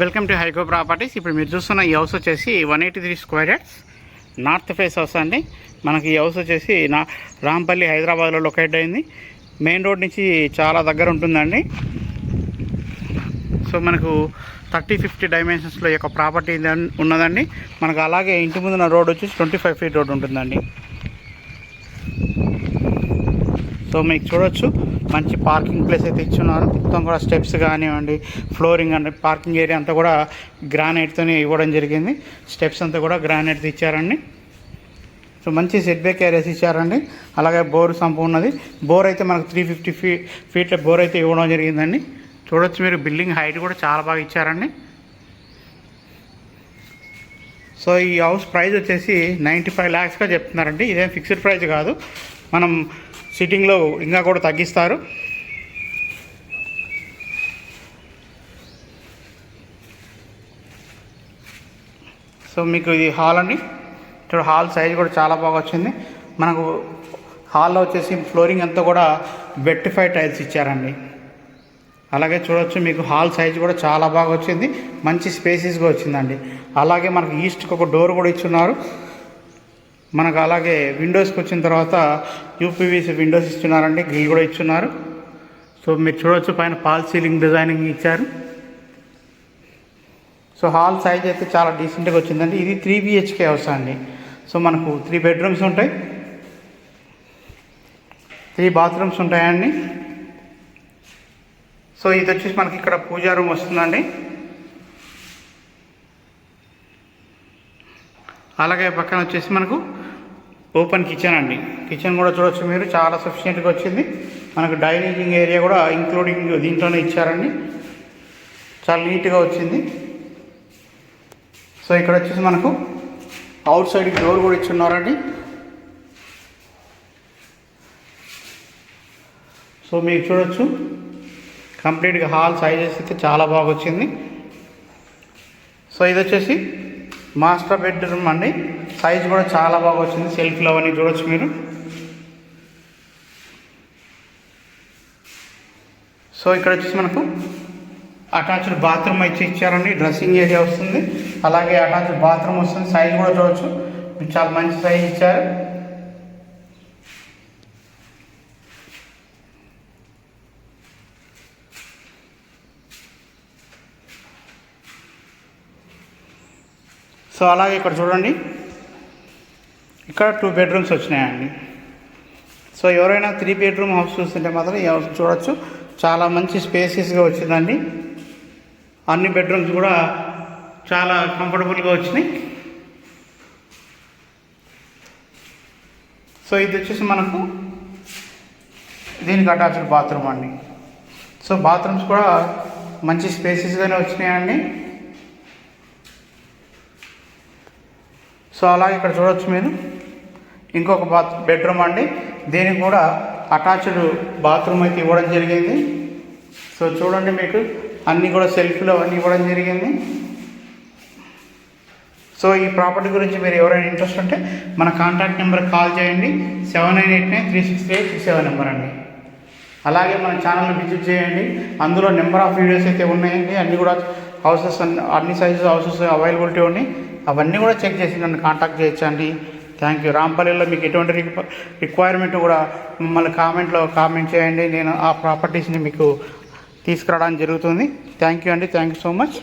Welcome to హైకో properties. ఇప్పుడు మీరు చూస్తున్న ఈ హౌస్ వచ్చేసి one eighty three square yards. North face house అండి. మనకి ఈ హౌస్ వచ్చేసి నా రాంపల్లి హైదరాబాద్లో లొకేట్ అయింది. మెయిన్ రోడ్ నుంచి చాలా దగ్గర ఉంటుందండి. సో మనకు థర్టీ ఫిఫ్టీ డైమెన్షన్స్లో యొక్క ప్రాపర్టీ ఉన్నదండి మనకు అలాగే ఇంటి ముందున రోడ్ వచ్చేసి ట్వంటీ ఫైవ్ ఫీట్ రోడ్ ఉంటుందండి. సో మీకు చూడొచ్చు. మంచి పార్కింగ్ ప్లేస్ అయితే ఇచ్చున్నారు. మొత్తం కూడా స్టెప్స్ కానివ్వండి ఫ్లోరింగ్ అండి పార్కింగ్ ఏరియా అంతా కూడా గ్రానైట్తోనే ఇవ్వడం జరిగింది. స్టెప్స్ అంతా కూడా గ్రానైట్ ఇచ్చారండి. సో మంచి సెట్ బ్యాక్ ఏరియాస్ ఇచ్చారండి. అలాగే బోర్ సంపు ఉన్నది. బోర్ అయితే మనకు త్రీ ఫిఫ్టీ ఫీ ఫీట్ల బోర్ అయితే ఇవ్వడం జరిగిందండి. చూడొచ్చు మీరు బిల్డింగ్ హైట్ కూడా చాలా బాగా ఇచ్చారండి. సో ఈ హౌస్ ప్రైస్ వచ్చేసి నైంటీ ఫైవ్ ల్యాక్స్గా చెప్తున్నారండి. ఇదేం ఫిక్స్డ్ ప్రైస్ కాదు. మనం సిట్టింగ్లో ఇంకా కూడా తగ్గిస్తారు. సో మీకు ఇది హాల్ అండి. చూడు హాల్ సైజ్ కూడా చాలా బాగా వచ్చింది. మనకు హాల్లో వచ్చేసి ఫ్లోరింగ్ అంతా కూడా వెట్టిఫైడ్ టైల్స్ ఇచ్చారండి. అలాగే చూడొచ్చు మీకు హాల్ సైజ్ కూడా చాలా బాగా వచ్చింది. మంచి స్పేసెస్గా వచ్చిందండి. అలాగే మనకు ఈస్ట్కి ఒక డోర్ కూడా ఇచ్చున్నారు. మనకు అలాగే విండోస్కి వచ్చిన తర్వాత యూపీవీసీ విండోస్ ఇస్తున్నారండి గ్రిల్ కూడా ఇచ్చున్నారు. సో మీరు చూడొచ్చు పైన పాల్ సీలింగ్ డిజైనింగ్ ఇచ్చారు. సో హాల్ సైజ్ అయితే చాలా డీసెంట్గా వచ్చిందండి. ఇది త్రీ బిహెచ్కే హౌస్ అండి. సో మనకు త్రీ బెడ్రూమ్స్ ఉంటాయి. త్రీ బాత్రూమ్స్ ఉంటాయండి. సో ఇది వచ్చేసి మనకి ఇక్కడ పూజా రూమ్ వస్తుందండి. అలాగే పక్కన వచ్చేసి మనకు ఓపెన్ కిచెన్ అండి. కిచెన్ కూడా చూడొచ్చు మీరు. చాలా సఫిషియెంట్గా వచ్చింది. మనకు డైనింగ్ ఏరియా కూడా ఇంక్లూడింగ్ దీంట్లోనే ఇచ్చారండి. చాలా నీట్గా వచ్చింది. సో ఇక్కడ వచ్చేసి మనకు అవుట్ సైడ్ డోర్ కూడా ఇచ్చున్నారండి. సో మీరు చూడొచ్చు. కంప్లీట్గా హాల్ సైజెస్ అయితే చాలా బాగా వచ్చింది. సో ఇది వచ్చేసి మాస్టర్ బెడ్రూమ్ అండి. సైజ్ కూడా చాలా బాగా వచ్చింది. సెల్ఫ్లో అవన్నీ చూడొచ్చు మీరు. సో ఇక్కడ వచ్చేసి మనకు అటాచ్డ్ బాత్రూమ్ అయితే ఇచ్చారండి. డ్రెస్సింగ్ ఏరియా వస్తుంది. అలాగే అటాచ్డ్ బాత్రూమ్ వస్తుంది. సైజ్ కూడా చూడొచ్చు. చాలా మంచి సైజ్ ఇచ్చారు. సో అలాగే ఇక్కడ చూడండి. ఇక్కడ టూ బెడ్రూమ్స్ వచ్చినాయండి. సో ఎవరైనా త్రీ బెడ్రూమ్ హౌస్ చూస్తుంటే మాత్రం ఈ హౌస్ చూడొచ్చు. చాలా మంచి స్పేసెస్గా వచ్చిందండి. అన్ని బెడ్రూమ్స్ కూడా చాలా కంఫర్టబుల్గా వచ్చినాయి. సో ఇది వచ్చేసి మనకు దీనికి అటాచ్డ్ బాత్రూమ్ అండి. సో బాత్రూమ్స్ కూడా మంచి స్పేసెస్గానే వచ్చినాయండి. సో అలాగే ఇక్కడ చూడొచ్చు మీరు. ఇంకొక బాత్ బెడ్రూమ్ అండి. దీనికి కూడా అటాచ్డ్ బాత్రూమ్ అయితే ఇవ్వడం జరిగింది. సో చూడండి మీకు అన్నీ కూడా సెల్ఫ్లో అన్నీ ఇవ్వడం జరిగింది. సో ఈ ప్రాపర్టీ గురించి మీరు ఎవరైనా ఇంట్రెస్ట్ ఉంటే మన కాంటాక్ట్ నెంబర్ కాల్ చేయండి. Seven nine eight nine three six eight six seven number అండి. అలాగే మన ఛానల్ని విజిట్ చేయండి. అందులో నెంబర్ ఆఫ్ వీడియోస్ అయితే ఉన్నాయండి. అన్నీ కూడా హౌసెస్ అన్ని సైజెస్ హౌసెస్ అవైలబిలిటీ ఉన్నాయి అవన్నీ కూడా చెక్ చేసి నన్ను కాంటాక్ట్ చేయొచ్చండి. థ్యాంక్ యూ రాంపల్లిలో మీకు ఎటువంటి రిక్వైర్మెంట్ కూడా మమ్మల్ని కామెంట్లో కామెంట్ చేయండి. నేను ఆ ప్రాపర్టీస్ని మీకు తీసుకురావడానికి జరుగుతుంది. థ్యాంక్ యూ అండి. Thank you so much